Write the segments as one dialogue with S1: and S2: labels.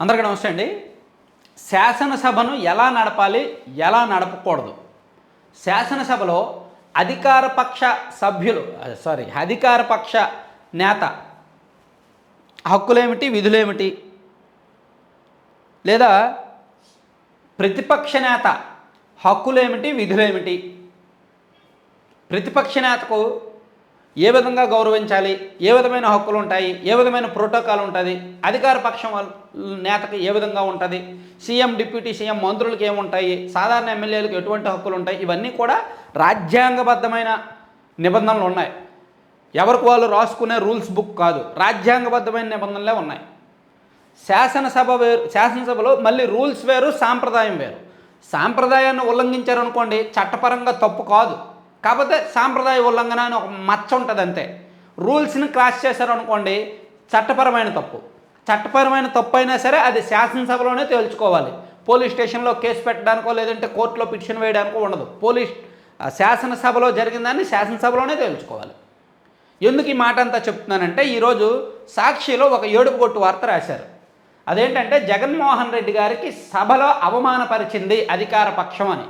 S1: అందరికీ నమస్తే అండి. శాసనసభను ఎలా నడపాలి ఎలా నడపకూడదు? శాసనసభలో అధికారపక్ష సభ్యులు సారీ అధికారపక్ష నేత హక్కులేమిటి విధులేమిటి? లేదా ప్రతిపక్ష నేత హక్కులేమిటి విధులేమిటి? ప్రతిపక్ష నేతకు ఏ విధంగా గౌరవించాలి? ఏ విధమైన హక్కులు ఉంటాయి? ఏ విధమైన ప్రోటోకాల్ ఉంటుంది? అధికార పక్షం వాళ్ళ నేతకు ఏ విధంగా ఉంటుంది? సీఎం డిప్యూటీ సీఎం మంత్రులకు ఏముంటాయి? సాధారణ ఎమ్మెల్యేలకు ఎటువంటి హక్కులు ఉంటాయి? ఇవన్నీ కూడా రాజ్యాంగబద్ధమైన నిబంధనలు ఉన్నాయి. ఎవరికి వాళ్ళు రాసుకునే రూల్స్ బుక్ కాదు. రాజ్యాంగబద్ధమైన నిబంధనలే ఉన్నాయి. శాసనసభ వేరు శాసనసభలో మళ్ళీ రూల్స్ వేరు సాంప్రదాయం వేరు. సాంప్రదాయాన్ని ఉల్లంఘించారనుకోండి చట్టపరంగా తప్పు కాదు. కాకపోతే సాంప్రదాయ ఉల్లంఘన అని ఒక మచ్చ ఉంటుంది అంతే. రూల్స్ని క్రాస్ చేశారనుకోండి చట్టపరమైన తప్పు. చట్టపరమైన తప్పు అయినా సరే అది శాసనసభలోనే తేల్చుకోవాలి. పోలీస్ స్టేషన్లో కేసు పెట్టడానికో లేదంటే కోర్టులో పిటిషన్ వేయడానికో ఉండదు. పోలీస్ ఆ శాసనసభలో జరిగిందాన్ని శాసనసభలోనే తేల్చుకోవాలి. ఎందుకు ఈ మాట అంతా చెప్తున్నానంటే ఈరోజు సాక్షిలో ఒక ఏడుపు కొట్టు వార్త రాశారు. అదేంటంటే జగన్మోహన్ రెడ్డి గారికి సభలో అవమానపరిచింది అధికార పక్షం అని.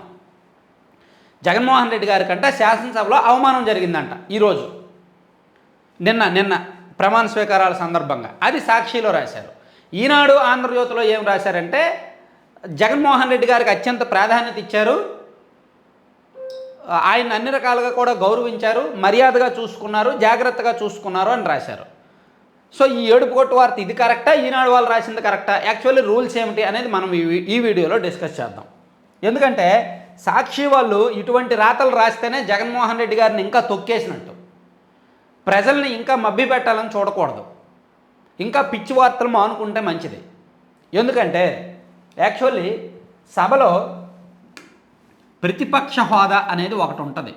S1: జగన్మోహన్ రెడ్డి గారి కంటే శాసనసభలో అవమానం జరిగిందంట ఈరోజు నిన్న నిన్న ప్రమాణ స్వీకారాల సందర్భంగా. అది సాక్షిలో రాశారు. ఈనాడు ఆంధ్రజ్యోతిలో ఏం రాశారంటే జగన్మోహన్ రెడ్డి గారికి అత్యంత ప్రాధాన్యత ఇచ్చారు. ఆయన అన్ని రకాలుగా కూడా గౌరవించారు మర్యాదగా చూసుకున్నారు జాగ్రత్తగా చూసుకున్నారు అని రాశారు. సో ఈ ఏడుపు కొట్టు వార్త ఇది కరెక్టా? ఈనాడు వాళ్ళు రాసింది కరెక్టా? యాక్చువల్లీ రూల్స్ ఏమిటి అనేది మనం ఈ ఈ వీడియోలో డిస్కస్ చేద్దాం. ఎందుకంటే సాక్షి వాళ్ళు ఇటువంటి రాతలు రాస్తేనే జగన్మోహన్ రెడ్డి గారిని ఇంకా తొక్కేసినట్టు. ప్రజల్ని ఇంకా మబ్బి పెట్టాలని చూడకూడదు. ఇంకా పిచ్చి వార్తలు మానుకుంటే మంచిది. ఎందుకంటే యాక్చువల్లీ సభలో ప్రతిపక్ష హోదా అనేది ఒకటి ఉంటుంది.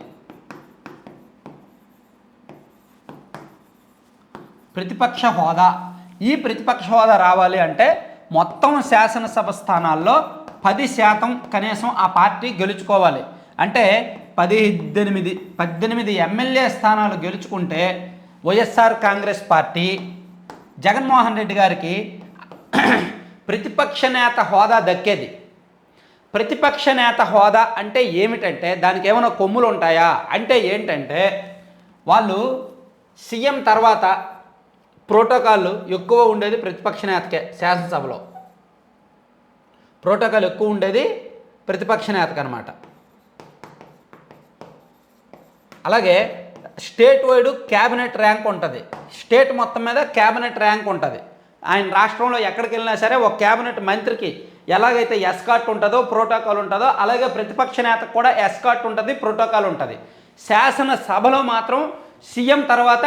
S1: ప్రతిపక్ష హోదా. ఈ ప్రతిపక్ష హోదా రావాలి అంటే మొత్తం శాసనసభ స్థానాల్లో పది శాతం కనీసం ఆ పార్టీ గెలుచుకోవాలి. అంటే పద్దెనిమిది పద్దెనిమిది ఎమ్మెల్యే స్థానాలు గెలుచుకుంటే వైఎస్ఆర్ కాంగ్రెస్ పార్టీ జగన్మోహన్ రెడ్డి గారికి ప్రతిపక్ష నేత హోదా దక్కేది. ప్రతిపక్ష నేత హోదా అంటే ఏమిటంటే దానికి ఏమైనా కొమ్ములు ఉంటాయా? అంటే ఏంటంటే వాళ్ళు సీఎం తర్వాత ప్రోటోకాల్ ఎక్కువ ఉండేది ప్రతిపక్ష నేతకే శాసనసభలో. ప్రోటోకాల్ ఎక్కువ ఉండేది ప్రతిపక్ష నేతకు అనమాట అలాగే స్టేట్ వైడ్ క్యాబినెట్ ర్యాంక్ ఉంటుంది. స్టేట్ మొత్తం మీద క్యాబినెట్ ర్యాంక్ ఉంటుంది. ఆయన రాష్ట్రంలో ఎక్కడికి వెళ్ళినా సరే ఒక క్యాబినెట్ మంత్రికి ఎలాగైతే ఎస్కాట్ ఉంటుందో ప్రోటోకాల్ ఉంటుందో అలాగే ప్రతిపక్ష నేతకు కూడా ఎస్కాట్ ఉంటుంది ప్రోటోకాల్ ఉంటుంది. శాసనసభలో మాత్రం సీఎం తర్వాత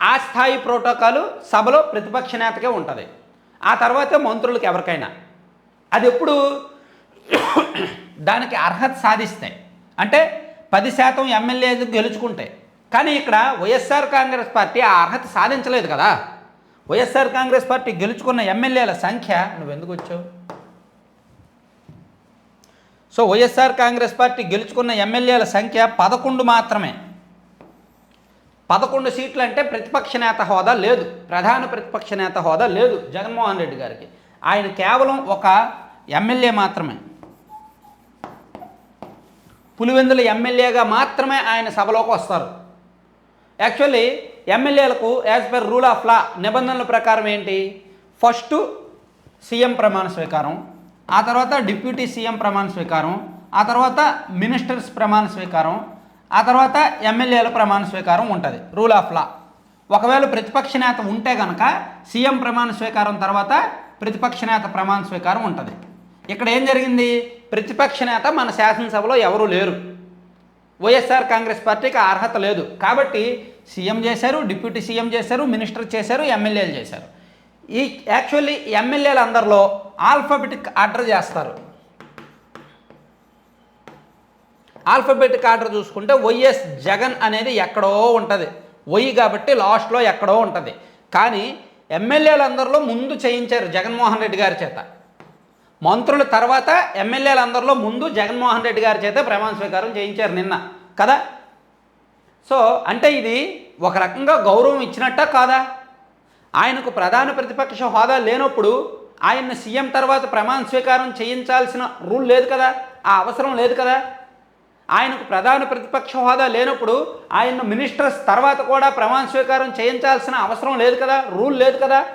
S1: ఆ స్థాయి ప్రోటోకాలు సభలో ప్రతిపక్ష నేతకే ఉంటుంది. ఆ తర్వాత మంత్రులకు ఎవరికైనా. అది ఎప్పుడు దానికి అర్హత సాధిస్తాయి. అంటే పది శాతం ఎమ్మెల్యేలు గెలుచుకుంటాయి కానీ ఇక్కడ వైఎస్ఆర్ కాంగ్రెస్ పార్టీ ఆ అర్హత సాధించలేదు కదా. వైఎస్ఆర్ కాంగ్రెస్ పార్టీ గెలుచుకున్న ఎమ్మెల్యేల సంఖ్య నువ్వు ఎందుకు వచ్చావు? సో వైఎస్ఆర్ కాంగ్రెస్ పార్టీ గెలుచుకున్న ఎమ్మెల్యేల సంఖ్య పదకొండు మాత్రమే. పదకొండు సీట్లు అంటే ప్రతిపక్ష నేత హోదా లేదు. ప్రధాన ప్రతిపక్ష నేత హోదా లేదు జగన్మోహన్ రెడ్డి గారికి. ఆయన కేవలం ఒక ఎమ్మెల్యే మాత్రమే. పులివెందుల ఎమ్మెల్యేగా మాత్రమే ఆయన సభలోకి వస్తారు. యాక్చువల్లీ ఎమ్మెల్యేలకు as per rule of law నిబంధనల ప్రకారం ఏంటి? ఫస్ట్ సీఎం ప్రమాణ స్వీకారం ఆ తర్వాత డిప్యూటీ సీఎం ప్రమాణ స్వీకారం ఆ తర్వాత మినిస్టర్స్ ప్రమాణ స్వీకారం ఆ తర్వాత ఎమ్మెల్యేల ప్రమాణ స్వీకారం ఉంటుంది రూల్ ఆఫ్ లా. ఒకవేళ ప్రతిపక్ష నేత ఉంటే కనుక సీఎం ప్రమాణ స్వీకారం తర్వాత ప్రతిపక్ష నేత ప్రమాణ స్వీకారం ఉంటుంది. ఇక్కడ ఏం జరిగింది? ప్రతిపక్ష నేత మన శాసనసభలో ఎవరూ లేరు. వైఎస్ఆర్ కాంగ్రెస్ పార్టీకి అర్హత లేదు. కాబట్టి సీఎం చేశారు డిప్యూటీ సీఎం చేశారు మినిస్టర్ చేశారు ఎమ్మెల్యేలు చేశారు. ఈ యాక్చువల్లీ ఎమ్మెల్యేలు అందరిలో ఆల్ఫాబెటిక్ ఆర్డర్ చేస్తారు. ఆల్ఫాబెటిక్ ఆర్డర్ చూసుకుంటే వైఎస్ జగన్ అనేది ఎక్కడో ఉంటుంది. వై కాబట్టి లాస్ట్లో ఎక్కడో ఉంటుంది. కానీ ఎమ్మెల్యేలందరిలో ముందు చేయించారు జగన్మోహన్ రెడ్డి గారి చేత. మంత్రుల తర్వాత ఎమ్మెల్యేలందరిలో ముందు జగన్మోహన్ రెడ్డి గారి చేత ప్రమాణ స్వీకారం చేయించారు నిన్న. కదా? సో అంటే ఇది ఒక రకంగా గౌరవం ఇచ్చినట్ట కాదా? ఆయనకు ప్రధాన ప్రతిపక్ష హోదా లేనప్పుడు ఆయన్ని సీఎం తర్వాత ప్రమాణ స్వీకారం చేయించాల్సిన రూల్ లేదు కదా? ఆ అవసరం లేదు కదా? ఆయనకు ప్రధాన ప్రతిపక్ష హోదా లేనప్పుడు ఆయన మినిస్టర్స్ తర్వాత కూడా ప్రమాణ స్వీకారం చేయించాల్సిన అవసరం లేదు కదా రూల్ లేదు కదా.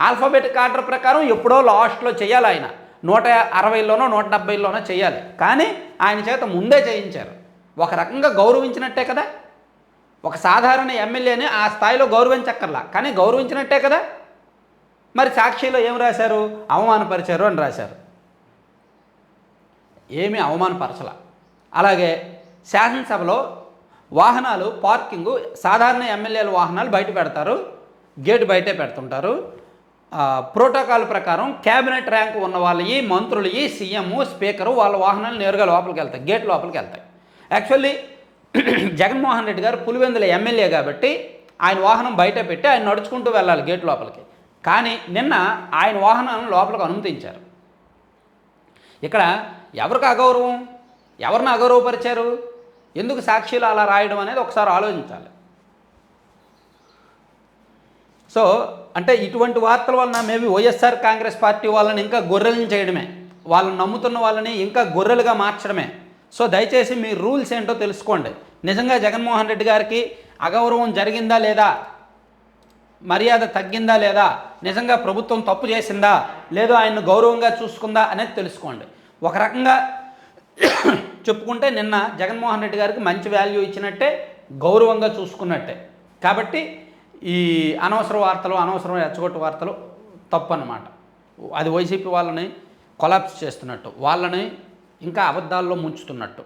S1: ఆల్ఫాబెటిక్ ఆర్డర్ ప్రకారం ఎప్పుడో లాస్ట్లో చేయాలి ఆయన. నూట అరవైలోనో నూట డెబ్బైలోనో చేయాలి. కానీ ఆయన చేత ముందే చేయించారు. ఒక రకంగా గౌరవించినట్టే కదా. ఒక సాధారణ ఎమ్మెల్యేని ఆ స్థాయిలో గౌరవించక్కర్లా. కానీ గౌరవించినట్టే కదా. మరి సాక్షిలో ఏం రాశారు? అవమానపరిచారు అని రాశారు. ఏమీ అవమానపరచలా. అలాగే శాసనసభలో వాహనాలు పార్కింగు సాధారణ ఎమ్మెల్యేల వాహనాలు బయట పెడతారు. గేటు బయటే పెడుతుంటారు. ప్రోటోకాల్ ప్రకారం క్యాబినెట్ ర్యాంకు ఉన్న వాళ్ళవి మంత్రులవి సీఎం స్పీకరు వాళ్ళ వాహనాలు నేరుగా లోపలికి వెళ్తాయి గేట్ లోపలికి వెళ్తాయి. యాక్చువల్లీ జగన్మోహన్ రెడ్డి గారు పులివెందుల ఎమ్మెల్యే కాబట్టి ఆయన వాహనం బయట పెట్టి ఆయన నడుచుకుంటూ వెళ్ళాలి గేట్ లోపలికి. కానీ నిన్న ఆయన వాహనాలను లోపలికి అనుమతించారు. ఇక్కడ ఎవరికి అగౌరవం? ఎవరిని అగౌరవపరిచారు? ఎందుకు సాక్షిలు అలా రాయడం అనేది ఒకసారి ఆలోచించాలి. సో అంటే ఇటువంటి వార్తల వలన మేబీ వైఎస్ఆర్ కాంగ్రెస్ పార్టీ వాళ్ళని ఇంకా గొర్రెలను చేయడమే వాళ్ళని నమ్ముతున్న వాళ్ళని ఇంకా గొర్రెలుగా మార్చడమే. సో దయచేసి మీ రూల్స్ ఏంటో తెలుసుకోండి. నిజంగా జగన్మోహన్ రెడ్డి గారికి అగౌరవం జరిగిందా లేదా? మర్యాద తగ్గిందా లేదా? నిజంగా ప్రభుత్వం తప్పు చేసిందా? లేదో ఆయన్ను గౌరవంగా చూసుకుందా అనేది తెలుసుకోండి. ఒక రకంగా చెప్పుకుంటే నిన్న జగన్మోహన్ రెడ్డి గారికి మంచి వాల్యూ ఇచ్చినట్టే గౌరవంగా చూసుకున్నట్టే. కాబట్టి ఈ అనవసర వార్తలు అనవసరం రెచ్చగొట్టు వార్తలు తప్పు అన్నమాట అది వైసీపీ వాళ్ళని కొలాప్స్ చేస్తున్నట్టు వాళ్ళని ఇంకా అబద్ధాల్లో ముంచుతున్నట్టు.